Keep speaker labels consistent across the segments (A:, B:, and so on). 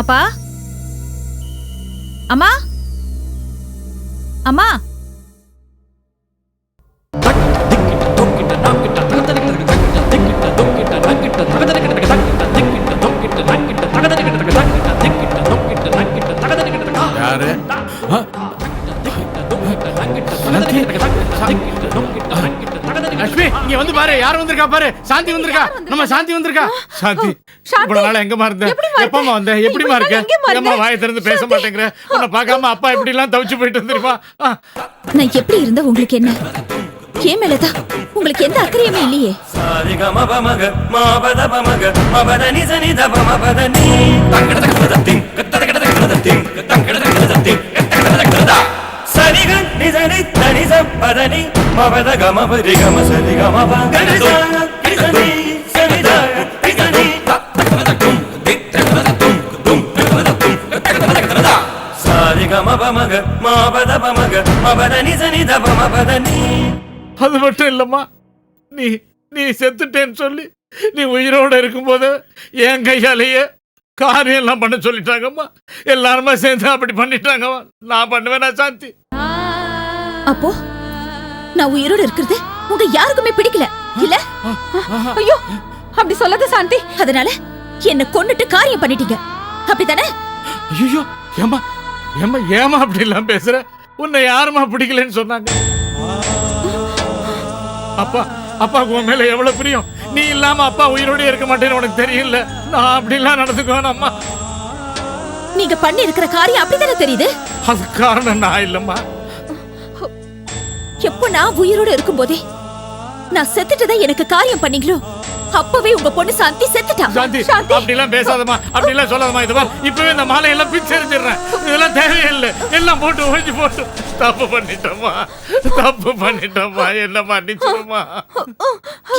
A: அப்பா? அம்மா? அம்மா?
B: லட்சுமி இங்க வந்து பாரு. யார் வந்திருக்கா பாரு? சாந்தி வந்திருக்கா. நம்ம சாந்தி வந்திருக்கா. சாந்தி. இவ்வளவு நாள் எங்கம்மா இருந்த? எப்பமா வந்த? எப்படிமா இருக்க
A: இருந்த?
B: வாயை திறந்து பேச மாட்டேங்கிற? உன்னை பார்க்காம அப்பா எப்படி எல்லாம் தவிச்சு போயிட்டு வந்துருமா
A: நான் எப்படி இருந்தா உங்களுக்கு என்ன? ஏன் மேலதான்? உங்களுக்கு எந்த அக்கறையுமே இல்லையே.
C: சாரிக மப மக மாபத மபத நிச நித சாரிக மப மக மாபத பமக மபத நிச நித பமபத நீ.
B: அது மட்டும் இல்லம்மா. நீ நீ செத்துட்டேன்னு சொல்லி நீ உயிரோட இருக்கும்போது என் கையாலேயே காரியம் எல்லாம் பண்ண சொல்லிட்டாங்கம்மா. எல்லாருமே சேர்ந்து அப்படி பண்ணிட்டாங்கம்மா. நான் பண்ணுவேனா சாந்தி?
A: அப்போ நான் உயிரோட இருக்கிறது உங்க யாருக்குமே பிடிக்கல. இல்ல? ஐயோ அப்படி சொல்லாத சாந்தி. அதனால என்ன கொன்னுட்டு காரியம் பண்ணிட்டீங்க. அப்படிதானே
B: ஐயோ ஏமா ஏமா ஏமா அப்படி எல்லாம் பேசுற? உன்னை யாருமா பிடிக்கலன்னு சொன்னாங்க. அப்பா அப்பாவுக்கு உன் மேல எவ்வளவு பிரியம்? நீ இல்லாம அப்பா உயிரோட இருக்க மாட்டேன்னு உனக்கு தெரியல நான் அப்படிலாம் நடந்துக்குவேன் அம்மா.
A: நீங்க பண்ணி இருக்கிற காரியம் அப்படிதானே தெரியுது?
B: அது காரணம் நான் இல்லம்மா.
A: எப்போ நான் உயிரோட இருக்கும்போதே நான் செத்துட்டதா எனக்கு காரியம் பண்ணீங்களோ? அப்பவே உங்க பொண்ணு சாந்தி செத்துட்டா?
B: சாந்தி அப்படி எல்லாம் பேசாதம்மா அப்படி எல்லாம் சொல்லாதம்மா இது பார். இப்பவே இந்த மாலை எல்லாம் பிச்சு எறிஞ்சிடுறேன் இதெல்லாம் தேவையில்லை. எல்லாம் போட்டு ஒழிஞ்சு போட்டு. தப்பு பண்ணிட்டோம்மா. தப்பு பண்ணிட்டோம்மா. என்ன மன்னிச்சிருமா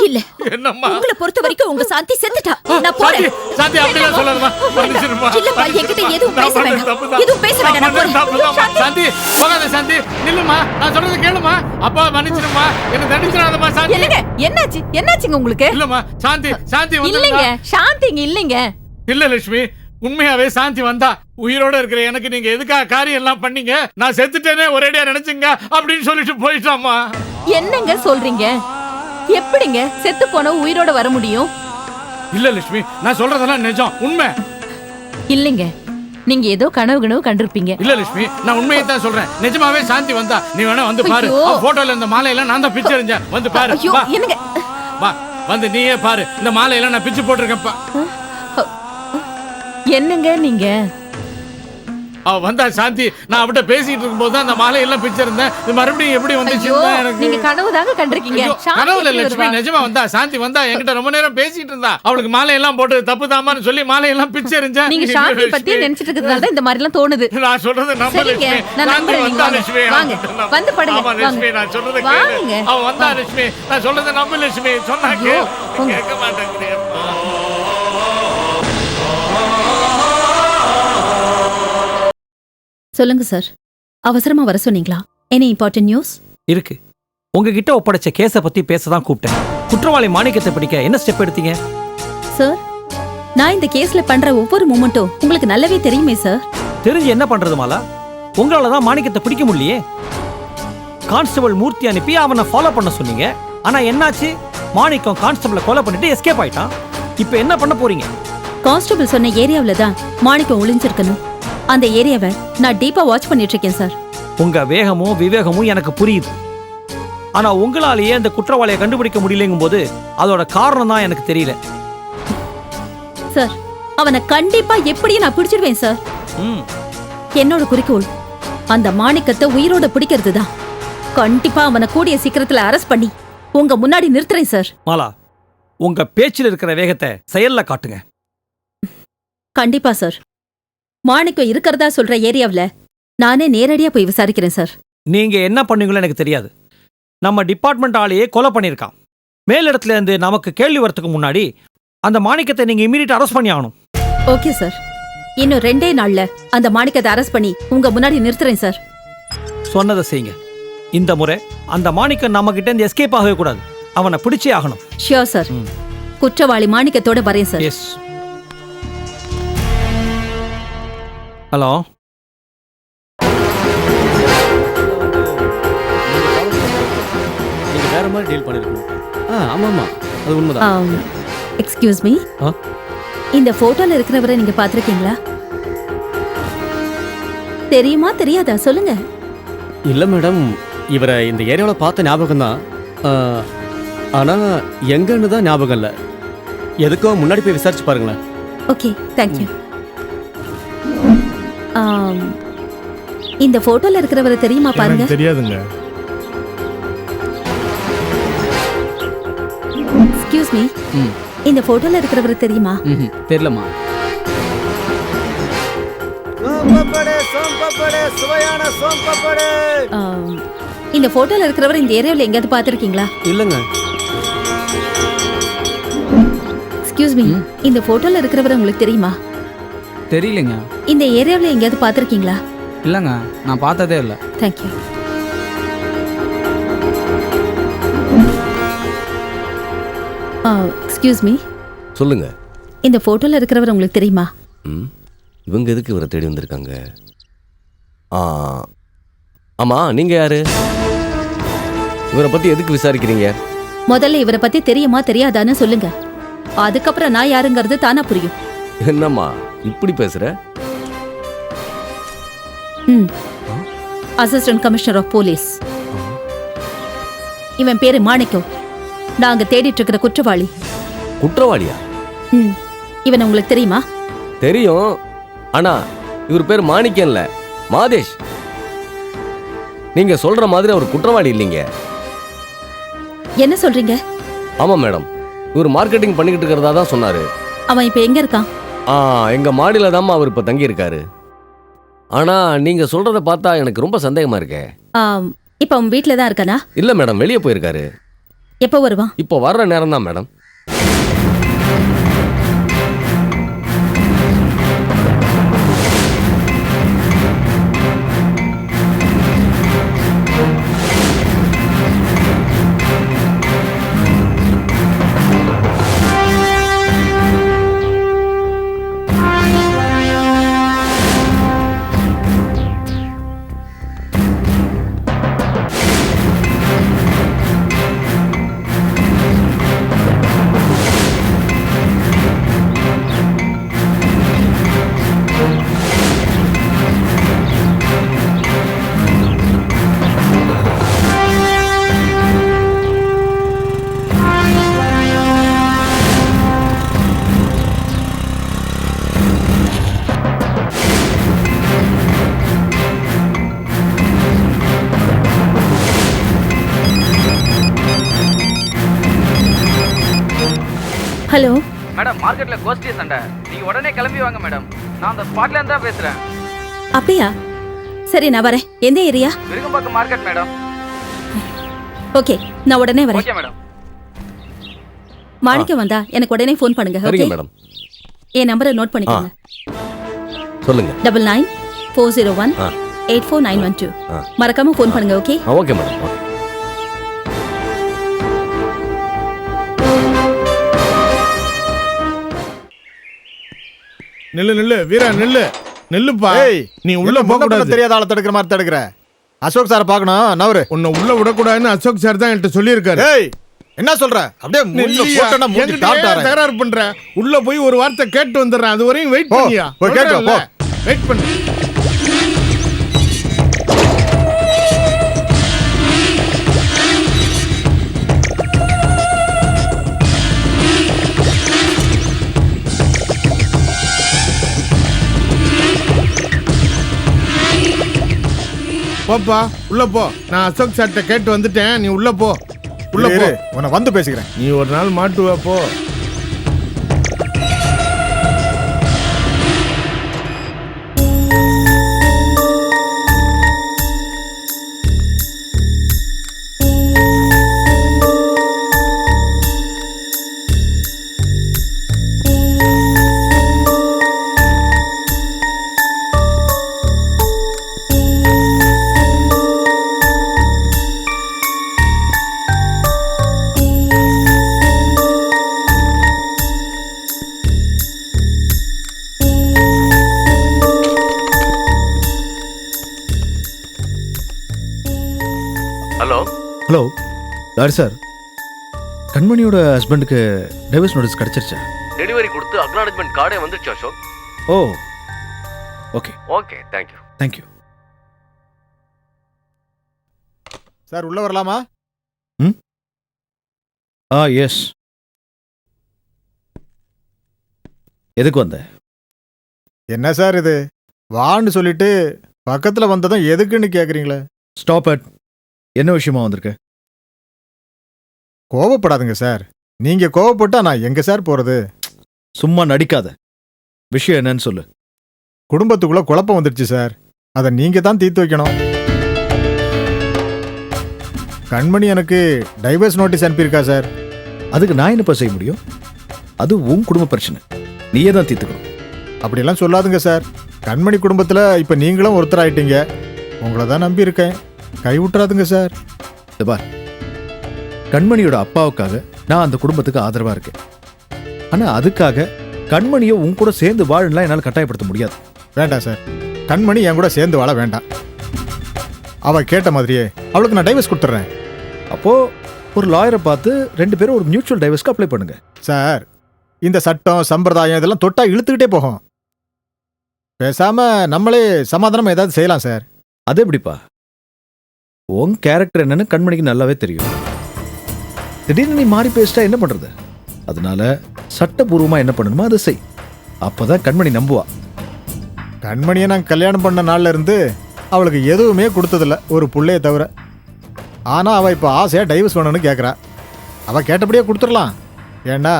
A: இல்ல.
B: என்னம்மா?
A: உங்களை பொறுத்த வரைக்கும் உங்க சாந்தி செத்துட்டா. நான் போறேன்.
B: சாந்தி அப்படி எல்லாம் சொல்லாதம்மா. மன்னிச்சிருமா
A: இல்லப்பா, என்கிட்ட எதுவும் பேச வேண்டாம். எதுவும் பேச வேண்டாம், நான் போறேன்.
B: சாந்தி. போகாத சாந்தி. நில்லுமா நான் சொல்றது கேளுமா அப்பா மன்னிச்சிருமா என்ன தண்டிச்சிடாதம்மா சாந்தி.
D: என்னங்க? என்னாச்சு? என்னாச்சுங்க உங்களுக்கு?
B: இல்லம்மா. சாந்தி சாந்தி
D: இல்லைங்க சாந்தி இங்க இல்லைங்க.
B: இல்ல லட்சுமி உண்மையாவே சாந்தி வந்தா உயிரோட இருக்கிற எனக்கு நீங்க எதுக்காக காரியம் எல்லாம் பண்ணீங்க? நான் செத்துட்டேனே ஒரேடியா நினைச்சுங்க அப்படின்னு சொல்லிட்டு போயிட்டாமா
D: என்னங்க சொல்றீங்க? எப்படிங்க செத்து போன உயிரோட வர முடியும்?
B: இல்ல லட்சுமி நான் சொல்றதெல்லாம் நிஜம் உண்மை.
D: இல்லைங்க நீங்க ஏதோ கனவு கனவு கண்டிருப்பீங்க.
B: இல்ல லட்சுமி நான் உண்மையை தான் சொல்றேன். நிஜமாவே சாந்தி வந்தா நீ வேணா வந்து பாரு. போட்டோல இந்த மாலையெல்லாம் நான் தான் பிச்சு எறிஞ்சேன் வந்து பாரு.
D: என்னங்க?
B: வா. வந்து நீயே பாரு. இந்த மாலையெல்லாம் நான் பிச்சு போட்டிருக்கேன்ப்பா.
D: என்னங்க நீங்க?
B: அவ வந்தா சாந்தி. நான் அவட்ட பேசிட்டு இருக்கும்போது தான் அந்த மாலையெல்லாம் பிச்சிருந்தேன். இது மறுபடியும் எப்படி தான் எனக்கு
D: நீங்க கனவு தாங்க கண்டிருக்கீங்க
B: கனவுல லட்சுமி? நிஜமா வந்தா சாந்தி வந்தா என்கிட்ட ரொம்ப நேரம் பேசிட்டு இருந்தா. அவளுக்கு மாலையெல்லாம் போட்டு தப்பு தாமான்னு சொல்லி மாலையெல்லாம் பிச்சு எறிஞ்சேன்
D: நீங்க சாந்தி பத்தியே நினைச்சிட்டு இருக்கிறதுனால தான் இந்த மாதிரி எல்லாம் தோணுது.
B: நான் சொல்றது நம்ப லட்சுமி.
D: நான் நம்புறேன்,
B: வந்தா லட்சுமி
D: வாங்க. வந்து படுங்க,
B: ஆமா லட்சுமி. நான் சொல்றத
D: வாங்க.
B: கேளு அவன் வந்தா லட்சுமி. நான் சொல்றத நம்ப லட்சுமி. சொன்னா. கேட்க மாட்டேங்கிறேன்
A: சொல்லுங்க சார். அவசரமா வர சொன்னீங்களா? எனி இம்பார்ட்டன்ட் நியூஸ்
E: இருக்கு. உங்ககிட்ட ஒப்படைச்ச கேஸை பத்தி பேச தான் கூப்பிட்டேன். குற்றவாளி மாணிக்கத்தை பிடிக்க என்ன ஸ்டெப் எடுத்தீங்க?
A: சார் நான் இந்த கேஸ்ல பண்ற ஒவ்வொரு மூமெண்ட்டும் உங்களுக்கு நல்லாவே தெரியுமே சார்.
E: தெரிஞ்சு என்ன பண்றது மாலா? உங்களால தான் மாணிக்கத்தை பிடிக்க முடியலையே. கான்ஸ்டபிள் மூர்த்தி அனுப்பி அவனை ஃபாலோ பண்ண சொன்னீங்க. ஆனா என்னாச்சு? மாணிக்கம் கான்ஸ்டபிளை கொலை பண்ணிட்டு எஸ்கேப் ஆயிட்டான். இப்போ என்ன பண்ண போறீங்க?
A: கான்ஸ்டபிள் சொன்ன ஏரியாவுல தான் மாணிக்கம் ஒளிஞ்சிருக்கணும். அந்த ஏரியாவை நான் டீப்பா வாட்ச் பண்ணிட்டு இருக்கேன் சார்
E: உங்க வேகமும் விவேகமும் எனக்கு புரியுது. ஆனா உங்களாலேயே அந்த குற்றவாளியை கண்டுபிடிக்க முடியலங்கும் போது அதோட காரணம் தான் எனக்கு தெரியல.
A: சார் அவனை கண்டிப்பா எப்படியும் நான் பிடிச்சிடுவேன் சார்
E: ம்.
A: என்னோட குறிக்கோள் அந்த மாணிக்கத்தை உயிரோட பிடிக்கிறது தான் கண்டிப்பா அவனை கூடிய சீக்கிரத்துல அரெஸ்ட் பண்ணி உங்க முன்னாடி நிறுத்துறேன் சார்
E: மாலா உங்க பேச்சில் இருக்கிற வேகத்தை செயல்ல காட்டுங்க.
A: கண்டிப்பா சார் மாணிக்கம் இருக்கிறதா சொல்ற ஏரியாவுல நானே நேரடியா போய் விசாரிக்கிறேன் சார்.
E: நீங்க என்ன பண்ணுவீங்களோ எனக்கு தெரியாது. நம்ம டிபார்ட்மெண்ட் ஆளையே கொலை பண்ணியிருக்கான். மேலிடத்துல இருந்து நமக்கு கேள்வி வரதுக்கு முன்னாடி அந்த மாணிக்கத்தை நீங்க இமீடியட் அரெஸ்ட் பண்ணி ஆகணும்.
A: Okay sir. இன்னும் ரெண்டே நாள்ல அந்த மாணிக்கத்தை அரெஸ்ட் பண்ணி உங்க முன்னாடி நிறுத்துறேன் சார்.
E: சொன்னதை செய்யுங்க. இந்த முறை அந்த மாணிக்கம் நம்ம கிட்ட இருந்து எஸ்கேப் ஆகவே கூடாது. அவனை பிடிச்சே ஆகணும்.
A: Sure sir. குற்றவாளி மாணிக்கத்தோட வரேன் சார்.
E: எஸ் ஹலோ
F: நீங்க வேற மாதிரி டீல் பண்ணிருக்கணும். ஆ ஆமா ஆமா அது உண்மைதான்.
A: எக்ஸ்கியூஸ் மீ
F: ஆ?
A: இந்த போட்டோல இருக்கிறவரை நீங்க பாத்திருக்கீங்களா தெரியுமா தெரியாதா? சொல்லுங்க.
F: இல்ல மேடம் இவரை இந்த ஏரியாவில் பார்த்த ஞாபகம் தான். ஆனா எங்கன்னு தான் ஞாபகம் இல்லை. எதுக்கும் முன்னாடி போய் விசாரிச்சு பாருங்களேன்.
A: ஓகே தேங்க்யூ இந்த போட்டோல இருக்கிறவரை தெரியுமா பாருங்க.
B: தெரியாதுங்க.
A: Excuse me. இந்த போட்டோல இருக்கிறவரை தெரியுமா?
G: ம் தெரியலம்மா
A: ஆம், இந்த போட்டோல இருக்கிறவர் இந்த ஏரியாவில் எங்கேயாவது பார்த்திருக்கீங்களா?
F: இல்லைங்க.
A: Excuse me. இந்த போட்டோல இருக்கிறவர் உங்களுக்கு தெரியுமா?
G: தெரியலைங்க.
A: இந்த ஏரியாவில் எங்கேயாவது பார்த்திருக்கீங்களா?
G: இல்லைங்க நான் பார்த்ததே இல்லை.
A: தேங்க்யூ எக்ஸ்கியூஸ் மீ
H: சொல்லுங்க.
A: இந்த போட்டோல இருக்கிறவர் உங்களுக்கு தெரியுமா?
H: ம் இவங்க எதுக்கு இவரை தேடி வந்திருக்காங்க? ஆ ஆமா நீங்க யாரு? இவரை பத்தி எதுக்கு விசாரிக்கிறீங்க?
A: முதல்ல இவரை பத்தி தெரியுமா தெரியாதான்னு சொல்லுங்க. அதுக்கப்புறம் நான் யாருங்கிறது தானா புரியும்.
H: என்னம்மா? இப்படி பேசுற?
A: ம். அசிஸ்டன்ட் கமிஷனர் ஆஃப் போலீஸ் இவன் பேரு மாணிக்கம். நாங்க தேடிட்டு இருக்கிற குற்றவாளி.
H: குற்றவாளியா?
A: ம். இவன் உங்களுக்கு தெரியுமா?
H: தெரியும். ஆனா இவர் பேர் மாணிக்கம் இல்ல மாதேஷ். நீங்க சொல்ற மாதிரி அவர் குற்றவாளி இல்லைங்க.
A: என்ன சொல்றீங்க?
H: ஆமா மேடம். இவர் மார்க்கெட்டிங் பண்ணிக்கிட்டு இருக்கிறதா தான் சொன்னாரு.
A: அவன் இப்ப எங்க இருக்கான்?
H: ஆ எங்க மாடியில தாம்மா அவர் இப்ப தங்கி இருக்காரு ஆனா நீங்க சொல்றத பார்த்தா எனக்கு ரொம்ப சந்தேகமா இருக்கே.
A: ஆம், இப்ப அவன் வீட்ல தான் இருக்கானா?
H: இல்ல மேடம் வெளியே போயிருக்காரு.
A: எப்போ வருவான்?
H: இப்போ வர்ற நேரம் தான் மேடம்.
A: ஹலோ.
G: மேடம் மார்க்கெட்ல கோஷ்டி சண்டை. நீங்க உடனே கிளம்பி வாங்க மேடம். நான் அந்த ஸ்பாட்ல இருந்து தான் பேசுறேன்.
A: அப்படியா? சரி நான் வரேன். எந்த area?
G: Virugambakkam market madam.
A: Okay நான் உடனே வரேன்.
G: Okay madam.
A: மாணிக்கம் வந்தா எனக்கு உடனே ஃபோன் பண்ணுங்க ஓகே
H: மேடம்.
A: என் நம்பரை நோட் பண்ணிக்கோங்க.
H: சொல்லுங்க.
A: Double nine four zero one. Eight four nine one two. மறக்காம ஃபோன் பண்ணுங்க ஓகே
H: ஓகே மேடம். ஓகே.
B: நில்லு நில்லு வீரா நில்லு. நில்லுப்பா. நீ உள்ள போக கூடாது
I: தெரியாத ஆளை தடுக்கிற மாதிரி தடுக்கிற? அசோக் சாரை பார்க்கணும் நவரு.
B: உன்னை உள்ள விடக்கூடாதுன்னு அசோக் சார் தான் என்கிட்ட சொல்லியிருக்காரு.
I: ஏய் என்ன சொல்ற? அப்படியே மூஞ்சில? போட்டேன்னா மூஞ்சி ஆறேன்.
B: தகராறு பண்ற? உள்ள போய் ஒரு வார்த்தை கேட்டு வந்துடுறேன். அது வரையும் வெயிட்
I: போ,
B: பண்ணியா?
I: கேட்டு வா,
B: வெயிட் பண்ணு. போப்பா உள்ள போ. நான் அசோக் சார்ட்ட கேட்டு வந்துட்டேன். நீ உள்ள போ. உள்ள போ.
I: உன்னை வந்து பேசிக்கிறேன்.
B: நீ ஒரு நாள் மாட்டுவ போ.
J: யார் சார். கண்மணியோட ஹஸ்பண்டுக்கு டைவர்ஸ் நோட்டீஸ் கிடச்சிருச்சா?
H: டெலிவரி கொடுத்து அக்னாலஜ்மெண்ட் கார்டே வந்துருச்சு Ashok.
J: Oh okay.
H: Okay thank you
J: thank you
I: sir உள்ள வரலாமா?
J: ஆ எஸ் எதுக்கு வந்த?
I: என்ன சார் இது? வான்னு சொல்லிட்டு பக்கத்துல வந்ததும் எதுக்குன்னு கேக்குறீங்களே?
J: ஸ்டாப் அட் என்ன விஷயமா வந்திருக்க?
I: கோவப்படாதுங்க சார். நீங்க கோவப்பட்டா நான் எங்க சார் போறது?
J: சும்மா நடிக்காத. விஷயம் என்னன்னு சொல்லு.
I: குடும்பத்துக்குள்ள குழப்பம் வந்துடுச்சு சார். அதை நீங்க தான் தீர்த்து வைக்கணும். கண்மணி எனக்கு டைவர்ஸ் நோட்டீஸ் அனுப்பியிருக்கா சார்.
J: அதுக்கு நான் என்னப்பா செய்ய முடியும்? அது உன் குடும்ப பிரச்சனை. நீயே தான் தீர்த்துக்கணும்.
I: அப்படியெல்லாம் சொல்லாதுங்க சார். கண்மணி குடும்பத்துல இப்ப நீங்களும் ஒருத்தர் ஆயிட்டீங்க உங்களை தான் நம்பி இருக்கேன். கை விட்டுறாதுங்க சார்.
J: இது பார். கண்மணியோட அப்பாவுக்காக நான் அந்த குடும்பத்துக்கு ஆதரவா இருக்கேன். ஆனா அதுக்காக கண்மணியை உன் கூட சேர்ந்து வாழலாம் என்னால் கட்டாயப்படுத்த முடியாது.
I: வேண்டாம் சார் கண்மணி என் கூட சேர்ந்து வாழ வேண்டாம். அவ கேட்ட மாதிரியே அவளுக்கு நான் டைவர்ஸ் கொடுத்துட்றேன்
J: அப்போ ஒரு லாயரை பார்த்து ரெண்டு பேரும் ஒரு மியூச்சுவல் டைவர்ஸ்க்கு அப்ளை பண்ணுங்க.
I: சார் இந்த சட்டம் சம்பிரதாயம் இதெல்லாம் தொட்டா இழுத்துக்கிட்டே போகும். பேசாம நம்மளே சமாதானம் ஏதாவது செய்யலாம் சார்
J: அது எப்படிப்பா? உன் கேரக்டர் என்னன்னு கண்மணிக்கு நல்லாவே தெரியும். திடீர்னு நீ மாறி பேசிட்டா என்ன பண்ணுறது அதனால சட்டபூர்வமாக என்ன பண்ணணுமோ அதை செய். அப்போ தான் கண்மணி நம்புவா.
I: கண்மணியை நான் கல்யாணம் பண்ண நாள்ல இருந்து அவளுக்கு எதுவுமே கொடுத்ததில்ல ஒரு பிள்ளைய தவிர. ஆனால் அவள் இப்போ ஆசையாக டைவர்ஸ் பண்ணணும்னு கேட்குறா அவள் கேட்டபடியே கொடுத்துடலாம். ஏன்னா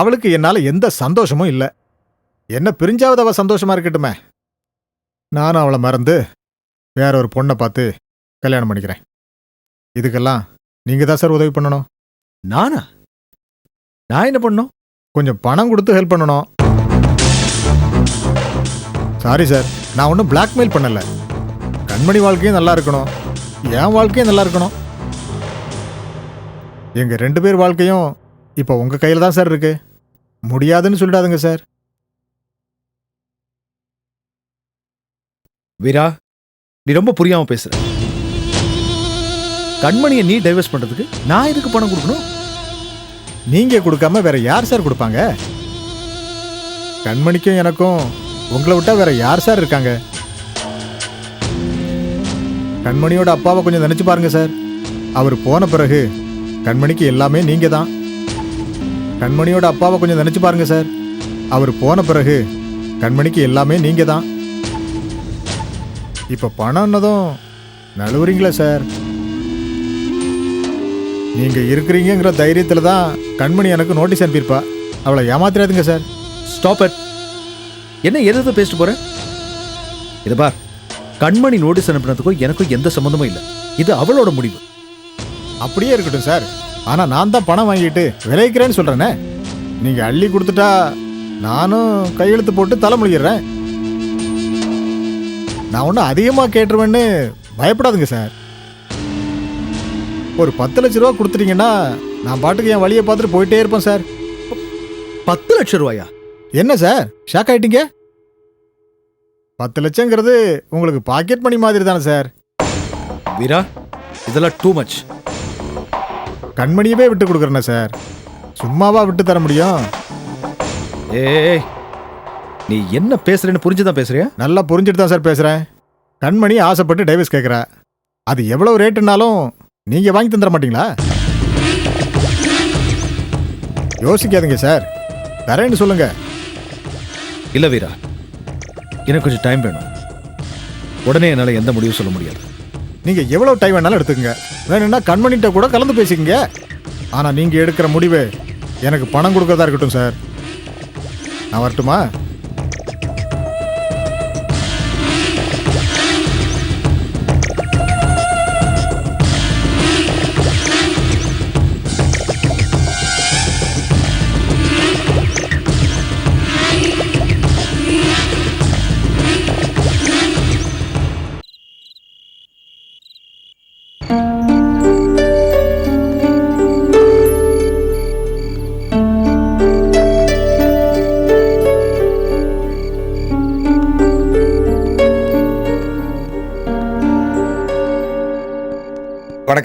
I: அவளுக்கு என்னால் எந்த சந்தோஷமும் இல்லை. என்ன பிரிஞ்சாவது அவள் சந்தோஷமாக இருக்கட்டுமே. நானும் அவளை மறந்து வேற ஒரு பொண்ணை பார்த்து கல்யாணம் பண்ணிக்கிறேன். இதுக்கெல்லாம் நீங்க தான் சார் உதவி பண்ணணும்.
J: நானா? நான் என்ன பண்ணோம்
I: கொஞ்சம் பணம் கொடுத்து ஹெல்ப் பண்ணணும். சாரி சார் நான் ஒன்றும் பிளாக்மெயில் பண்ணல. கண்மணி வாழ்க்கையும் நல்லா இருக்கணும். என் வாழ்க்கையும் நல்லா இருக்கணும். எங்க ரெண்டு பேர் வாழ்க்கையும் இப்போ உங்க கையில தான் சார் இருக்கு. முடியாதுன்னு சொல்லிடாதுங்க சார்
J: வீரா நீ ரொம்ப புரியாம பேசுற. கண்மணியை நீ டைவர்ஸ் பண்ணுறதுக்கு நான் எதுக்கு பணம் கொடுக்கணும்?
I: நீங்கள் கொடுக்காம வேற யார் சார் கொடுப்பாங்க? கண்மணிக்கும் எனக்கும் உங்களை விட்டா வேற யார் சார் இருக்காங்க? கண்மணியோட அப்பாவை கொஞ்சம் நினைச்சு பாருங்க சார் அவர் போன பிறகு கண்மணிக்கு எல்லாமே நீங்க தான். கண்மணியோட அப்பாவை கொஞ்சம் நினைச்சு பாருங்க சார் அவர் போன பிறகு கண்மணிக்கு எல்லாமே நீங்க தான். இப்ப பணம்னதும் நழுவுறீங்களா சார் நீங்க இருக்கிறீங்கிற தைரியத்துல தான் கண்மணி எனக்கு நோட்டீஸ் அனுப்பியிருப்பா. அவளை ஏமாத்திராதுங்க சார்
J: ஸ்டாப் அட் என்ன எது எது பேசிட்டு போற? இது பார் கண்மணி நோட்டீஸ் அனுப்புனதுக்கும் எனக்கும் எந்த சம்மந்தமும் இல்லை. இது அவளோட முடிவு.
I: அப்படியே இருக்கட்டும் சார் ஆனா நான் தான் பணம் வாங்கிட்டு விளைவிக்கிறேன்னு சொல்றேனே. நீங்க அள்ளி கொடுத்துட்டா நானும் கையெழுத்து போட்டு தலைமொழிகிறேன் நான் ஒன்றும் அதிகமாக கேட்டுருவேன்னு பயப்படாதுங்க சார் ஒரு பத்து லட்ச ரூபா கொடுத்துட்டீங்கன்னா நான் பாட்டுக்கு என் வழியை பார்த்துட்டு போயிட்டே இருப்பேன் சார்.
J: பத்து லட்சம் ரூபாயா?
I: என்ன சார்? ஷாக் ஆயிட்டீங்க? பத்து லட்சங்கிறது உங்களுக்கு பாக்கெட் மணி மாதிரி தானே சார்?
J: வீரா இதெல்லாம் டூ மச்
I: கண்மணியவே விட்டு கொடுக்குறேனே சார். சும்மாவா விட்டு தர முடியும்?
J: ஏய் நீ என்ன பேசுறேன்னு புரிஞ்சுதான் பேசுறியா?
I: நல்லா புரிஞ்சுட்டு தான் சார் பேசுகிறேன் கண்மணி ஆசைப்பட்டு டைவர்ஸ் கேட்குறா அது எவ்வளோ ரேட்டுனாலும் நீங்கள் வாங்கி தந்துட மாட்டீங்களா? யோசிக்காதீங்க சார். தரேன்னு சொல்லுங்க.
J: இல்ல வீரா. எனக்கு கொஞ்சம் டைம் வேணும். உடனே என்னால் எந்த முடிவும் சொல்ல முடியாது.
I: நீங்கள் எவ்வளோ டைம் வேணாலும் எடுத்துக்கங்க. வேணும்னா கண்மணிகிட்ட கூட கலந்து பேசிக்கங்க. ஆனால் நீங்கள் எடுக்கிற முடிவு எனக்கு பணம் கொடுக்கறதா இருக்கட்டும் சார். நான் வரட்டுமா?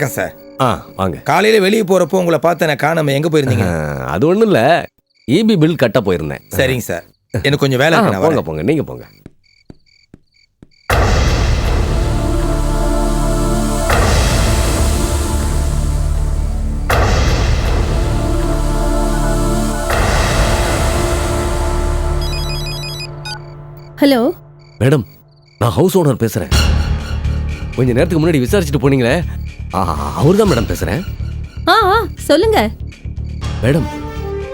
K: வணக்கம் சார்.
H: ஆ வாங்க.
K: காலையில வெளியே போறப்போ உங்களை பார்த்து நான் காணாம எங்க போயிருந்தீங்க?
H: அது ஒன்றும் இல்லை. இபி பில் கட்ட போயிருந்தேன்.
K: சரிங்க சார். எனக்கு கொஞ்சம் வேலை இருக்கு நான்
H: போங்க
K: வரேன்.
H: போங்க. நீங்க போங்க.
A: ஹலோ.
H: மேடம் நான் ஹவுஸ் ஓனர் பேசுறேன். கொஞ்ச நேரத்துக்கு முன்னாடி விசாரிச்சுட்டு போனீங்களே அவர் தான் மேடம் பேசுறேன்.
A: ஆ ஆ, சொல்லுங்க.
H: மேடம்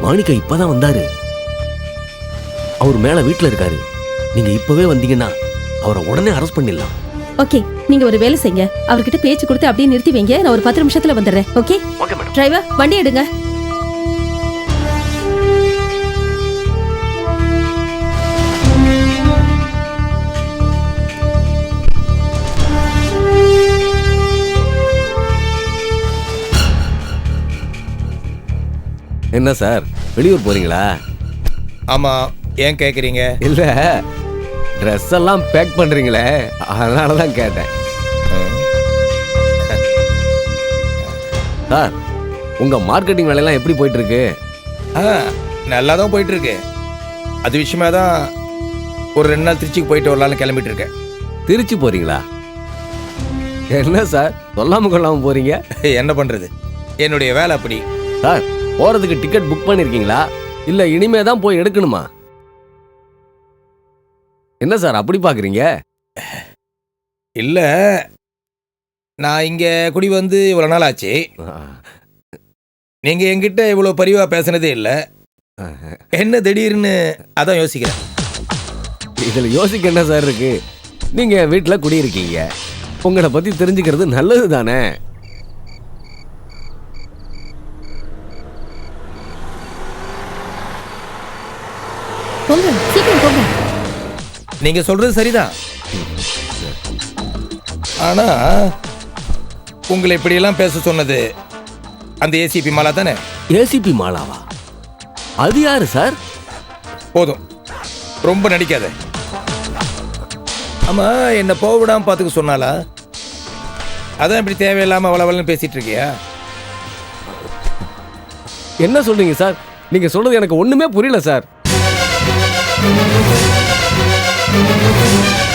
H: மாணிக்கா இப்பதான் வந்தாரு. அவர் மேல வீட்ல இருக்காரு. நீங்க இப்பவே வந்தீங்கன்னா அவரை உடனே அரெஸ்ட் பண்ணிடலாம்.
A: ஓகே நீங்க ஒரு வேலை செய்யுங்க. அவர்கிட்ட பேச்சு கொடுத்து அப்படியே நிறுத்தி வைங்க. நான் ஒரு பத்து நிமிஷத்துல வந்துடுறேன். ஓகே?
H: Okay madam.
A: டிரைவர் வண்டி எடுங்க.
H: என்ன சார்? வெளியூர் போறீங்களா?
K: ஆமா ஏன் கேக்குறீங்க?
H: இல்ல ட்ரெஸ் எல்லாம் பேக் பண்றீங்களே அதனால தான் கேட்டேன். சார் உங்க மார்க்கெட்டிங் வேலையெல்லாம் எப்படி போயிட்டு இருக்கு
K: ஆ நல்லா தான் போயிட்டு இருக்கு அது விஷயமா தான் ஒரு ரெண்டு நாள் திருச்சிக்கு போயிட்டு வரலாம்னு கிளம்பிட்டு இருக்கேன்
H: திருச்சி போறீங்களா? என்ன சார் சொல்லாம கொள்ளாம போறீங்க?
K: என்ன பண்றது? என்னுடைய வேலை அப்படி.
H: சார் போறதுக்கு டிக்கெட் புக் பண்ணிருக்கீங்களா? இல்ல இனிமே தான் போய் எடுக்கணுமா? என்ன சார் அப்படி பாக்குறீங்க?
K: இல்ல நான் இங்க குடி வந்து இவ்வளவு நாள் ஆச்சு. நீங்க என்கிட்ட இவ்வளவு பரிவா பேசினதே இல்ல. என்ன திடீர்னு அதான் யோசிக்கிறேன்.
H: இதுல யோசிக்க என்ன சார் இருக்கு? நீங்க வீட்டுல குடியிருக்கீங்க. உங்களை பத்தி தெரிஞ்சுக்கிறது நல்லது தானே
A: போங்க சீக்கிரம் போங்க.
K: நீங்க சொல்றது சரிதான் ஆனா உங்களை இப்படியெல்லாம் பேச சொன்னது அந்த ஏசிபி மாலா தானே?
H: ஏசிபி மாலாவா? அது யாரு சார்?
K: போதும். ரொம்ப நடிக்காத. ஆமா என்ன போக விடாம பாத்துக்க சொன்னாலா அதான் இப்படி தேவையில்லாம வளவலன்னு பேசிட்டு இருக்கியா?
H: என்ன சொல்றீங்க சார்? நீங்க சொல்றது எனக்கு ஒண்ணுமே புரியல சார். Thank you.